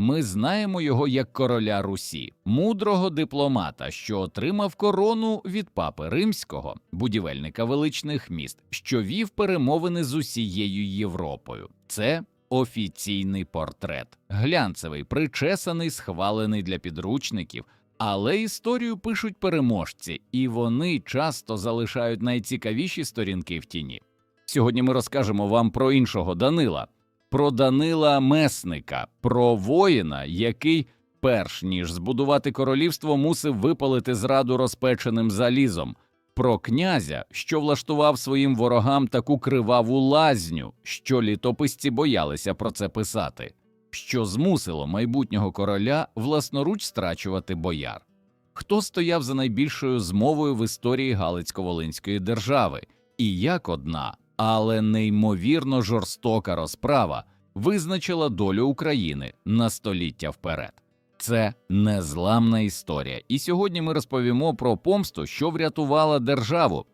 Ми знаємо його як короля Русі, мудрого дипломата, що отримав корону від папи римського, будівельника величних міст, що вів перемовини з усією Європою. Це офіційний портрет, глянцевий, причесаний, схвалений для підручників. Але історію пишуть переможці, і вони часто залишають найцікавіші сторінки в тіні. Сьогодні ми розкажемо вам про іншого Данила, про Данила Месника, про воїна, який, перш ніж збудувати королівство, мусив випалити зраду розпеченим залізом, про князя, що влаштував своїм ворогам таку криваву лазню, що літописці боялися про це писати, що змусило майбутнього короля власноруч страчувати бояр. Хто стояв за найбільшою змовою в історії Галицько-Волинської держави, і як одна, але неймовірно жорстока розправа визначила долю України на століття вперед. Це незламна історія, і сьогодні ми розповімо про помсту, що врятувала державу.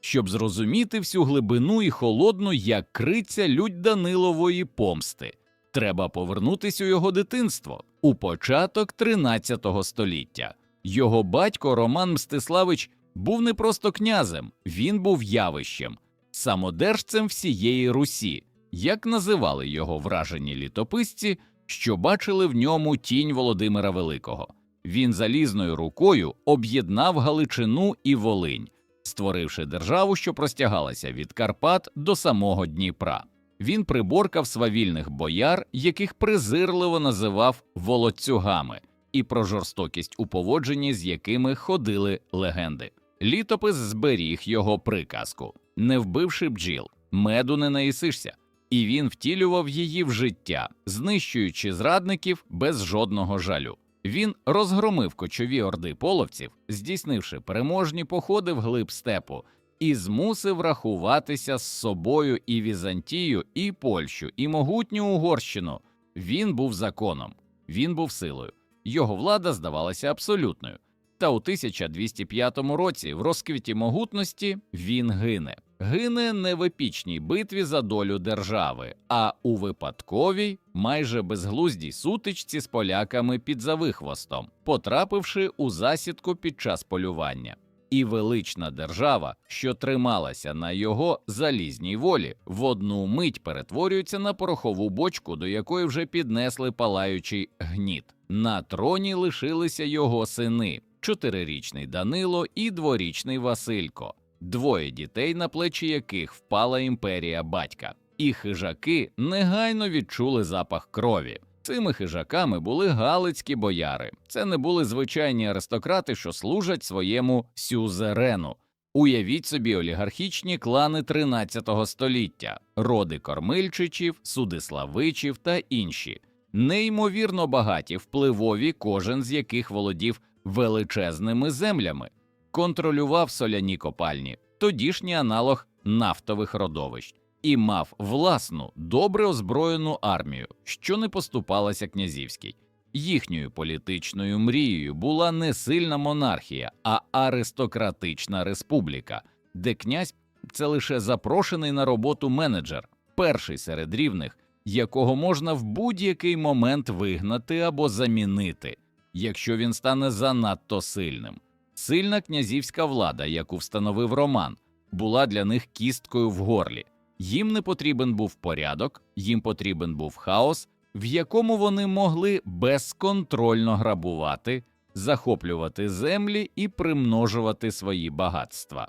Щоб зрозуміти всю глибину і холодну, як криця лють Данилової помсти, треба повернутись у його дитинство, у початок 13 століття. Його батько Роман Мстиславич був не просто князем, він був явищем, самодержцем всієї Русі, як називали його вражені літописці, що бачили в ньому тінь Володимира Великого. Він залізною рукою об'єднав Галичину і Волинь, створивши державу, що простягалася від Карпат до самого Дніпра. Він приборкав свавільних бояр, яких презирливо називав волоцюгами, і про жорстокість у поводженні, з якими ходили легенди. Літопис зберіг його приказку не вбивши бджіл, меду не наїсишся, і він втілював її в життя, знищуючи зрадників без жодного жалю. Він розгромив кочові орди половців, здійснивши переможні походи глиб степу, і змусив рахуватися з собою і Візантію, і Польщу, і могутню Угорщину. Він був законом, він був силою. Його влада здавалася абсолютною. Та у 1205 році, в розквіті могутності, він гине. Гине не в епічній битві за долю держави, а у випадковій, майже безглуздій сутичці з поляками під Завихвостом, потрапивши у засідку під час полювання. І велична держава, що трималася на його залізній волі, в одну мить перетворюється на порохову бочку, до якої вже піднесли палаючий гніт. На троні лишилися його сини чотирирічний Данило і дворічний Василько, двоє дітей, на плечі яких впала імперія батька, і хижаки негайно відчули запах крові. Цими хижаками були галицькі бояри. Це не були звичайні аристократи, що служать своєму сюзерену. Уявіть собі олігархічні клани 13 століття, роди кормильчичів, судиславичів та інші, неймовірно багаті, впливові, кожен з яких володів величезними землями, контролював соляні копальні, тодішній аналог нафтових родовищ, і мав власну добре озброєну армію, що не поступалася князівській. Їхньою політичною мрією була не сильна монархія, а аристократична республіка, де князь це лише запрошений на роботу менеджер, перший серед рівних, якого можна в будь-який момент вигнати або замінити, якщо він стане занадто сильним. Сильна князівська влада, яку встановив Роман, була для них кісткою в горлі. Їм не потрібен був порядок, їм потрібен був хаос, в якому вони могли безконтрольно грабувати, захоплювати землі і примножувати свої багатства.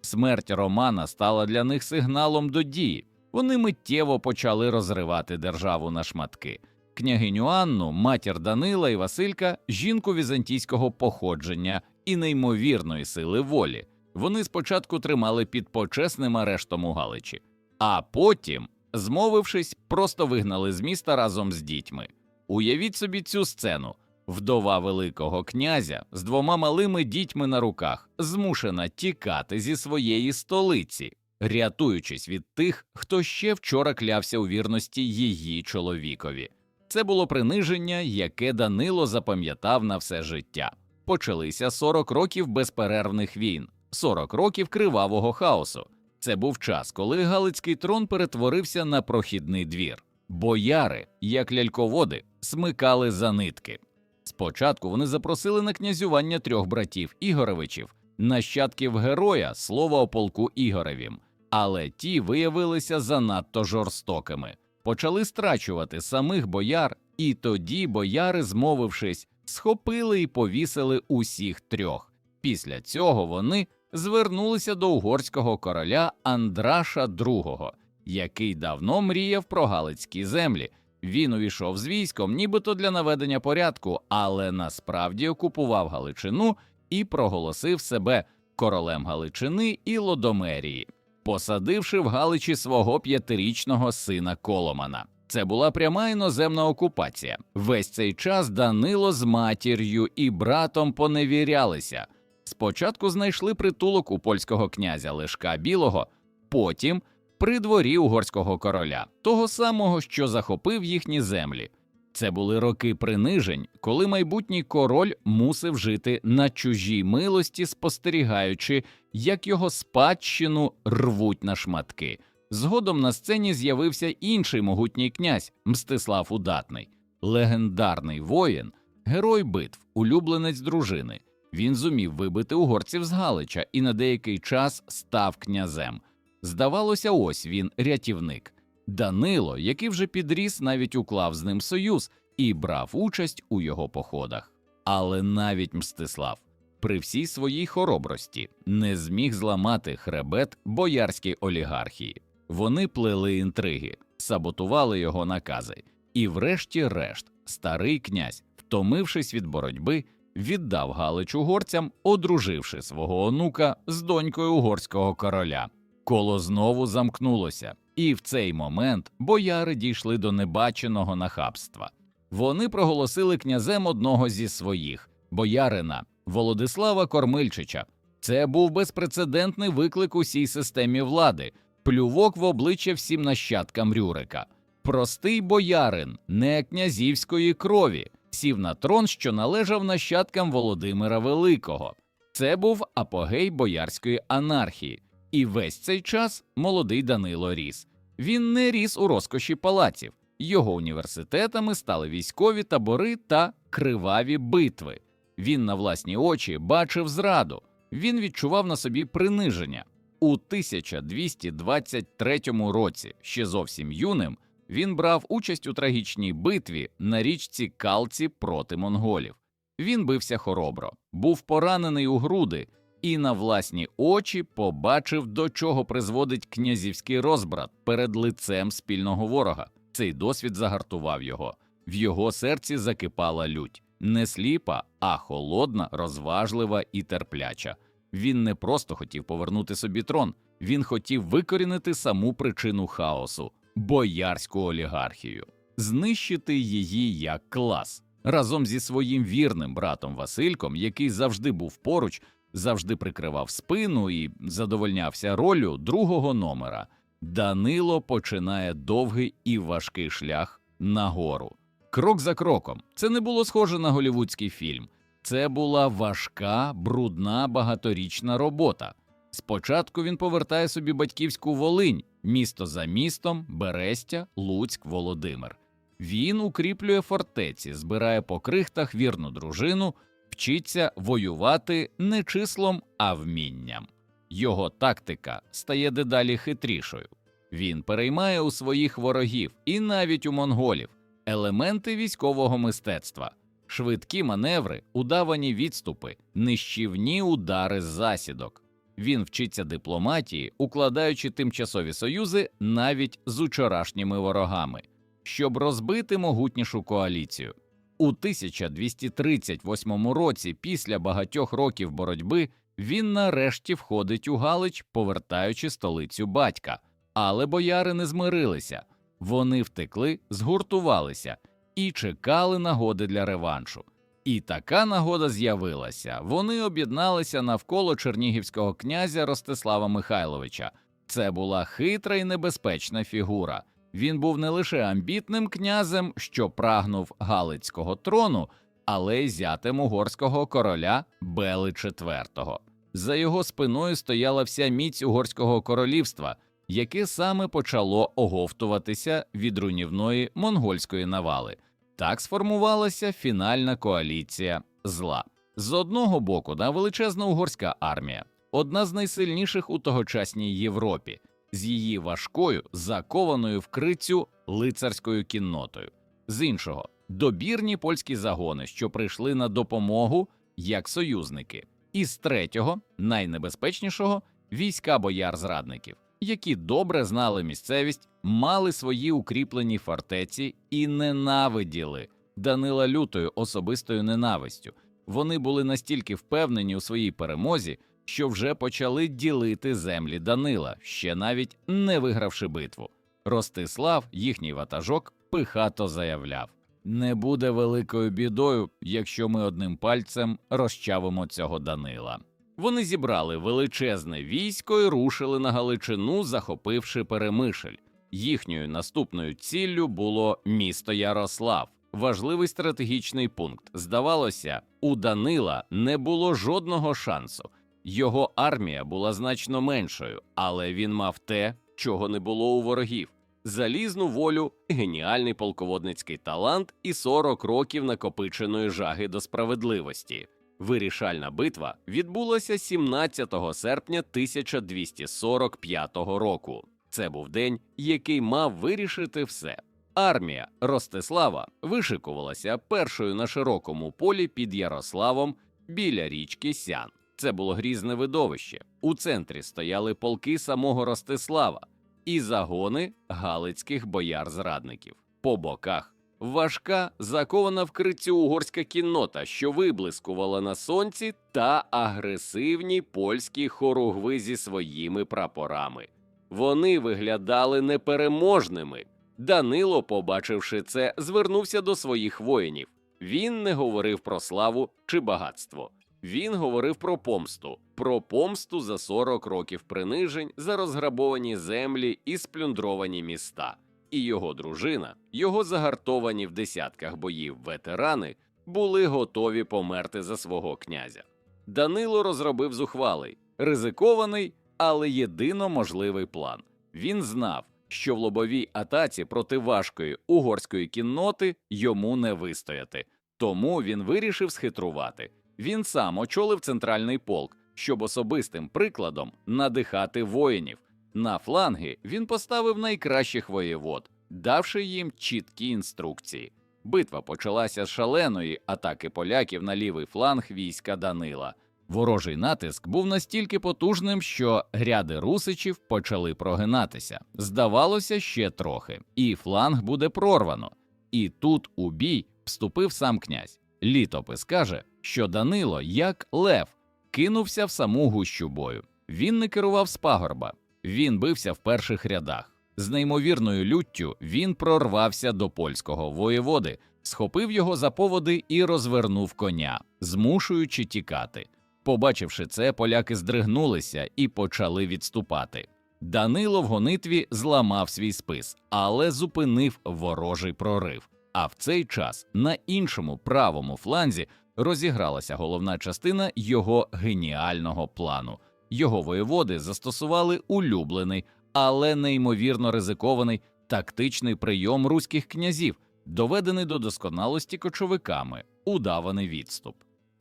Смерть Романа стала для них сигналом до дії. Вони миттєво почали розривати державу на шматки. Княгиню Анну, матір Данила і Василька, жінку візантійського походження і неймовірної сили волі. Вони спочатку тримали під почесним арештом у Галичі, а потім, змовившись, просто вигнали з міста разом з дітьми. Уявіть собі цю сцену. Вдова Великого князя з двома малими дітьми на руках змушена тікати зі своєї столиці, рятуючись від тих, хто ще вчора клявся у вірності її чоловікові. Це було приниження, яке Данило запам'ятав на все життя. Почалися 40 років безперервних війн, 40 років кривавого хаосу. Це був час, коли Галицький трон перетворився на прохідний двір. Бояри, як ляльководи, смикали за нитки. Спочатку вони запросили на князювання трьох братів Ігоревичів, нащадків героя слова о полку Ігоревім, але ті виявилися занадто жорстокими, почали страчувати самих бояр, і тоді бояри, змовившись, схопили і повісили усіх трьох. Після цього вони звернулися до угорського короля Андраша II, який давно мріяв про Галицькі землі. Він увійшов з військом, нібито для наведення порядку, але насправді окупував Галичину і проголосив себе королем Галичини і Лодомерії, посадивши в Галичі свого п'ятирічного сина Коломана. Це була пряма іноземна окупація. Весь цей час Данило з матір'ю і братом поневірялися. Спочатку знайшли притулок у польського князя Лешка Білого, потім при дворі угорського короля, того самого, що захопив їхні землі. Це були роки принижень, коли майбутній король мусив жити на чужій милості, спостерігаючи, як його спадщину рвуть на шматки. Згодом на сцені з'явився інший могутній князь Мстислав Удатний, легендарний воїн, герой битв, улюбленець дружини. Він зумів вибити угорців з Галича і на деякий час став князем. Здавалося, ось він рятівник. Данило, який вже підріс, навіть уклав з ним союз і брав участь у його походах. Але навіть Мстислав, при всій своїй хоробрості, не зміг зламати хребет боярській олігархії. Вони плели інтриги, саботували його накази, і, врешті-решт, старий князь, втомившись від боротьби, віддав Галич угорцям, одруживши свого онука з донькою угорського короля. Коло знову замкнулося, і в цей момент бояри дійшли до небаченого нахабства. Вони проголосили князем одного зі своїх боярина Володислава Кормильчича. Це був безпрецедентний виклик усій системі влади, плювок в обличчя всім нащадкам Рюрика. Простий боярин, не князівської крові, сів на трон, що належав нащадкам Володимира Великого. Це був апогей боярської анархії. І весь цей час молодий Данило ріс. Він не ріс у розкоші палаців, його університетами стали військові табори та криваві битви. Він на власні очі бачив зраду, він відчував на собі приниження. У 1223 році, ще зовсім юним, він брав участь у трагічній битві на річці Калці проти монголів. Він бився хоробро, був поранений у груди і на власні очі побачив, до чого призводить князівський розбрат перед лицем спільного ворога. Цей досвід загартував його. В його серці закипала лють не сліпа, а холодна, розважлива і терпляча. Він не просто хотів повернути собі трон, він хотів викорінити саму причину хаосу боярську олігархію, знищити її як клас разом зі своїм вірним братом Васильком, який завжди був поруч, завжди прикривав спину і задовольнявся ролью другого номера. Данило починає довгий і важкий шлях нагору. Крок за кроком. Це не було схоже на голівудський фільм. Це була важка, брудна, багаторічна робота. Спочатку він повертає собі батьківську Волинь, місто за містом, Берестя, Луцьк, Володимир. Він укріплює фортеці, збирає по крихтах вірну дружину, вчиться воювати не числом, а вмінням. Його тактика стає дедалі хитрішою. Він переймає у своїх ворогів і навіть у монголів елементи військового мистецтва, швидкі маневри, удавані відступи, нищівні удари з засідок. Він вчиться дипломатії, укладаючи тимчасові союзи навіть з учорашніми ворогами, щоб розбити могутнішу коаліцію. У 1238 році, після багатьох років боротьби, він нарешті входить у Галич, повертаючи столицю батька. Але бояри не змирилися, вони втекли, згуртувалися і чекали нагоди для реваншу. І така нагода з'явилася. Вони об'єдналися навколо чернігівського князя Ростислава Михайловича. Це була хитра і небезпечна фігура. Він був не лише амбітним князем, що прагнув Галицького трону, але й зятем угорського короля Бели IV. За його спиною стояла вся міць угорського королівства, яке саме почало оговтуватися від руйнівної монгольської навали. Так сформувалася фінальна коаліція зла. З одного боку, на величезна угорська армія, одна з найсильніших у тогочасній Європі, з її важкою, закованою в крицю лицарською кіннотою, з іншого добірні польські загони, що прийшли на допомогу як союзники, і з третього, найнебезпечнішого, війська бояр зрадників, які добре знали місцевість, мали свої укріплені фортеці і ненавиділи Данила лютою особистою ненавистю. Вони були настільки впевнені у своїй перемозі, що вже почали ділити землі Данила, ще навіть не вигравши битву. Ростислав, їхній ватажок, пихато заявляв: не буде великою бідою, якщо ми одним пальцем розчавимо цього Данила. Вони зібрали величезне військо і рушили на Галичину, захопивши Перемишль. Їхньою наступною ціллю було місто Ярослав. Важливий стратегічний пункт. Здавалося, у Данила не було жодного шансу. Його армія була значно меншою, але він мав те, чого не було у ворогів: залізну волю, геніальний полководницький талант і 40 років накопиченої жаги до справедливості. Вирішальна битва відбулася 17 серпня 1245 року. Це був день, який мав вирішити все. Армія Ростислава вишикувалася першою на широкому полі під Ярославом біля річки Сян. Це було грізне видовище. У центрі стояли полки самого Ростислава і загони галицьких бояр-зрадників. По боках важка, закована в крицю угорська кіннота, що виблискувала на сонці, та агресивні польські хоругви зі своїми прапорами. Вони виглядали непереможними. Данило, побачивши це, звернувся до своїх воїнів. Він не говорив про славу чи багатство. Він говорив про помсту, про помсту за 40 років принижень, за розграбовані землі і сплюндровані міста. І його дружина, його загартовані в десятках боїв ветерани, були готові померти за свого князя. Данило розробив зухвалий, ризикований, але єдино можливий план. Він знав, що в лобовій атаці проти важкої угорської кінноти йому не вистояти, тому він вирішив схитрувати. Він сам очолив центральний полк, щоб особистим прикладом надихати воїнів. На фланги він поставив найкращих воєвод, давши їм чіткі інструкції. Битва почалася з шаленої атаки поляків на лівий фланг війська Данила. Ворожий натиск був настільки потужним, що гряди русичів почали прогинатися. Здавалося, ще трохи, і фланг буде прорвано. І тут у бій вступив сам князь. Літопис каже, що Данило, як лев, кинувся в саму гущу бою. Він не керував з пагорба, він бився в перших рядах. З неймовірною люттю він прорвався до польського воєводи, схопив його за поводи і розвернув коня, змушуючи тікати. Побачивши це, поляки здригнулися і почали відступати. Данило в гонитві зламав свій спис, але зупинив ворожий прорив. А в цей час на іншому правому фланзі розігралася головна частина його геніального плану. Його воєводи застосували улюблений, але неймовірно ризикований тактичний прийом руських князів, доведений до досконалості кочовиками, удаваний відступ.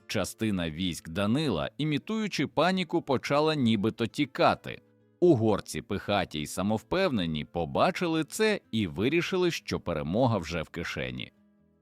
Частина військ Данила, імітуючи паніку, почала нібито тікати. Угорці, пихаті й самовпевнені, побачили це і вирішили, що перемога вже в кишені.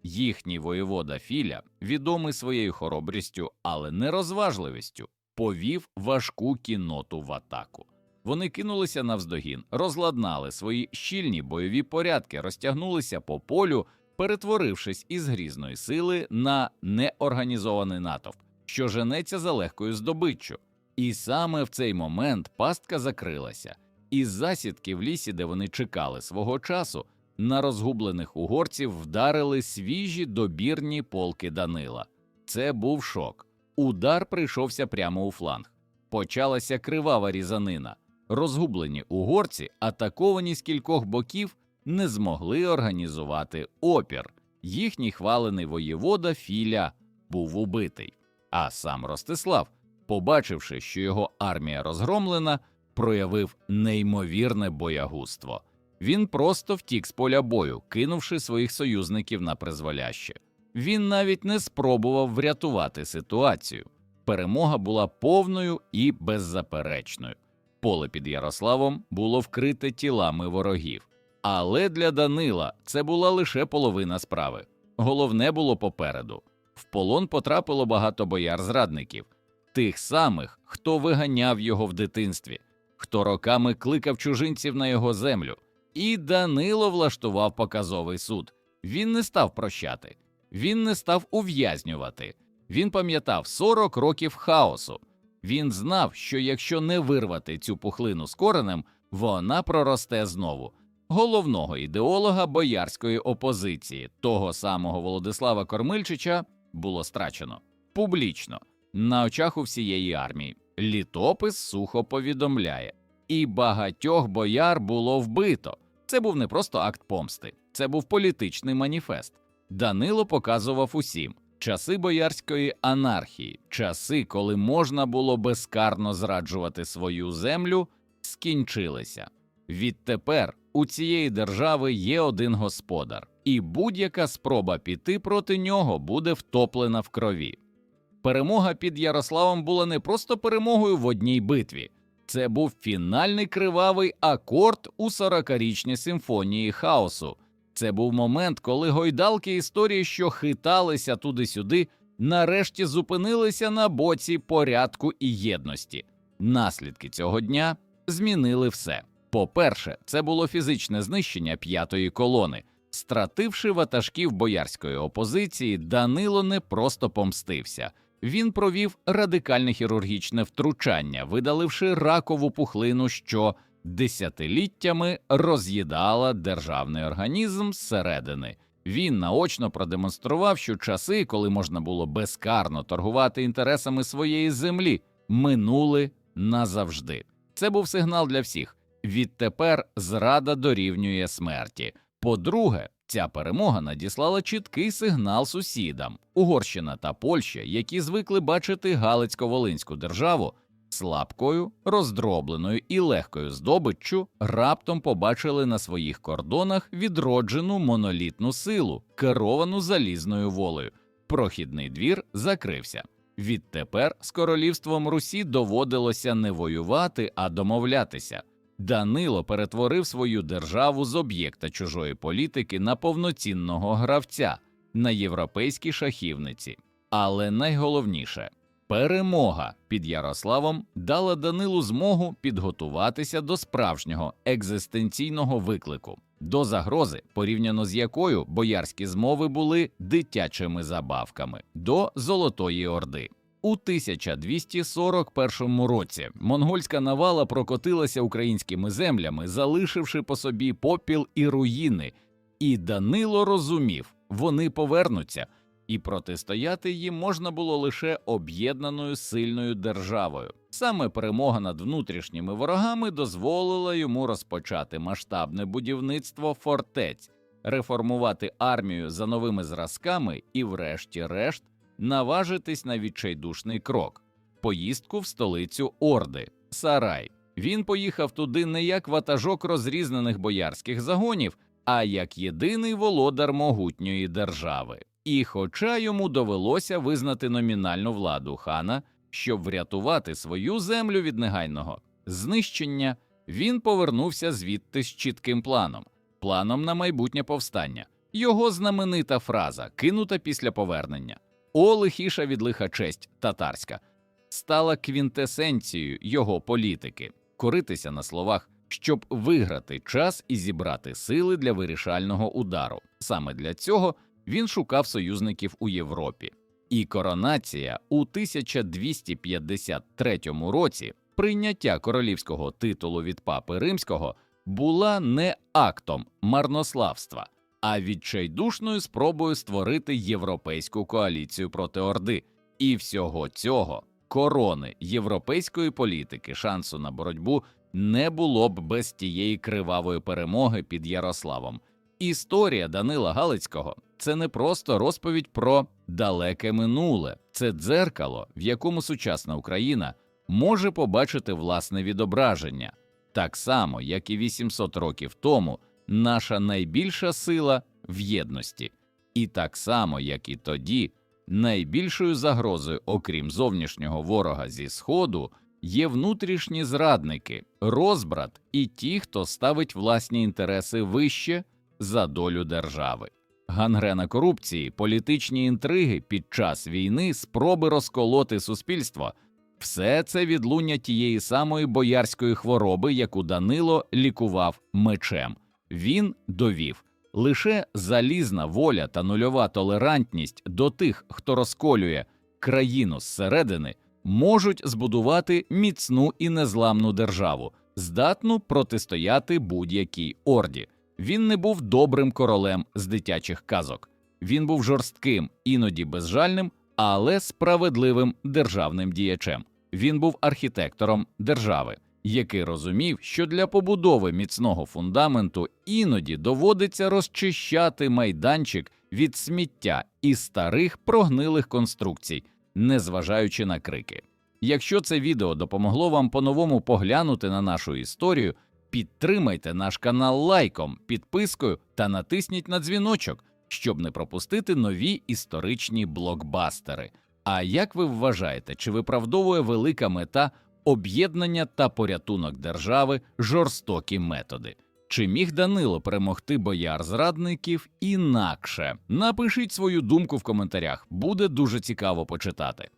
Їхній воєвода Філя, відомий своєю хоробрістю, але не розважливістю, повів важку кінноту в атаку. Вони кинулися навздогін, розладнали свої щільні бойові порядки, розтягнулися по полю, перетворившись із грізної сили на неорганізований натовп, що женеться за легкою здобиччю. І саме в цей момент пастка закрилася, із засідки в лісі, де вони чекали свого часу, на розгублених угорців вдарили свіжі добірні полки Данила. Це був шок. Удар прийшовся прямо у фланг. Почалася кривава різанина. Розгублені угорці, атаковані з кількох боків, не змогли організувати опір. Їхній хвалений воєвода Філя був убитий. А сам Ростислав, побачивши, що його армія розгромлена, проявив неймовірне боягузтво. Він просто втік з поля бою, кинувши своїх союзників на призволяще. Він навіть не спробував врятувати ситуацію. Перемога була повною і беззаперечною. Поле під Ярославом було вкрите тілами ворогів. Але для Данила це була лише половина справи. Головне було попереду. В полон потрапило багато бояр-зрадників, тих самих, хто виганяв його в дитинстві, хто роками кликав чужинців на його землю. І Данило влаштував показовий суд. Він не став прощати, він не став ув'язнювати. Він пам'ятав 40 років хаосу. Він знав, що якщо не вирвати цю пухлину з коренем, вона проросте знову. Головного ідеолога боярської опозиції, того самого Володислава Кормильчича, було страчено публічно на очах у всієї армії. Літопис сухо повідомляє, і багатьох бояр було вбито. Це був не просто акт помсти, це був політичний маніфест. Данило показував усім часи боярської анархії, часи, коли можна було безкарно зраджувати свою землю, скінчилися. Відтепер у цієї держави є один господар, і будь-яка спроба піти проти нього буде втоплена в крові. Перемога під Ярославом була не просто перемогою в одній битві, це був фінальний кривавий акорд у 40-річній симфонії хаосу. Це був момент, коли гойдалки історії, що хиталися туди-сюди, нарешті зупинилися на боці порядку і єдності. Наслідки цього дня змінили все. По-перше, це було фізичне знищення п'ятої колони. Стративши ватажків боярської опозиції, Данило не просто помстився. Він провів радикальне хірургічне втручання, видаливши ракову пухлину, що десятиліттями роз'їдала державний організм зсередини. Він наочно продемонстрував, що часи, коли можна було безкарно торгувати інтересами своєї землі, минули назавжди. Це був сигнал для всіх. Відтепер зрада дорівнює смерті. По-друге, ця перемога надіслала чіткий сигнал сусідам Угорщина та Польща, які звикли бачити Галицько-Волинську державу слабкою, роздробленою і легкою здобиччю, раптом побачили на своїх кордонах відроджену монолітну силу, керовану залізною волею. Прохідний двір закрився. Відтепер з королівством Русі доводилося не воювати, а домовлятися. Данило перетворив свою державу з об'єкта чужої політики на повноцінного гравця на європейській шахівниці. Але найголовніше перемога під Ярославом дала Данилу змогу підготуватися до справжнього екзистенційного виклику, до загрози, порівняно з якою боярські змови були дитячими забавками до Золотої Орди. У 1241 році монгольська навала прокотилася українськими землями, залишивши по собі попіл і руїни, і Данило розумів, вони повернуться, і протистояти їм можна було лише об'єднаною сильною державою. Саме перемога над внутрішніми ворогами дозволила йому розпочати масштабне будівництво фортець, реформувати армію за новими зразками і, врешті-решт, наважитись на відчайдушний крок поїздку в столицю Орди, Сарай. Він поїхав туди не як ватажок розрізнених боярських загонів, а як єдиний володар могутньої держави. І, хоча йому довелося визнати номінальну владу хана, щоб врятувати свою землю від негайного знищення, він повернувся звідти з чітким планом, планом на майбутнє повстання. Його знаменита фраза, кинута після повернення. О, лихіша від лиха честь татарська, стала квінтесенцією його політики, коритися на словах, щоб виграти час і зібрати сили для вирішального удару. Саме для цього він шукав союзників у Європі. І коронація у 1253 році прийняття королівського титулу від папи римського була не актом марнославства, а відчайдушною спробою створити європейську коаліцію проти Орди. І всього цього корони європейської політики шансу на боротьбу не було б без тієї кривавої перемоги під Ярославом. Історія Данила Галицького це не просто розповідь про далеке минуле, це дзеркало, в якому сучасна Україна може побачити власне відображення, так само як і 800 років тому наша найбільша сила в єдності. І так само, як і тоді, найбільшою загрозою, окрім зовнішнього ворога зі Сходу, є внутрішні зрадники, розбрат і ті, хто ставить власні інтереси вище за долю держави. Гангрена корупції, політичні інтриги під час війни, спроби розколоти суспільство все це відлуння тієї самої боярської хвороби, яку Данило лікував мечем. Він довів лише залізна воля та нульова толерантність до тих, хто розколює країну зсередини, можуть збудувати міцну і незламну державу, здатну протистояти будь-якій орді. Він не був добрим королем з дитячих казок. Він був жорстким, іноді безжальним, але справедливим державним діячем. Він був архітектором держави, який розумів, що для побудови міцного фундаменту іноді доводиться розчищати майданчик від сміття і старих прогнилих конструкцій, незважаючи на крики. Якщо це відео допомогло вам по-новому поглянути на нашу історію, підтримайте наш канал лайком, підпискою та натисніть на дзвіночок, щоб не пропустити нові історичні блокбастери. А як ви вважаєте, чи виправдовує велика мета об'єднання та порятунок держави жорстокі методи? Чи міг Данило перемогти бояр зрадників інакше? Напишіть свою думку в коментарях, буде дуже цікаво почитати.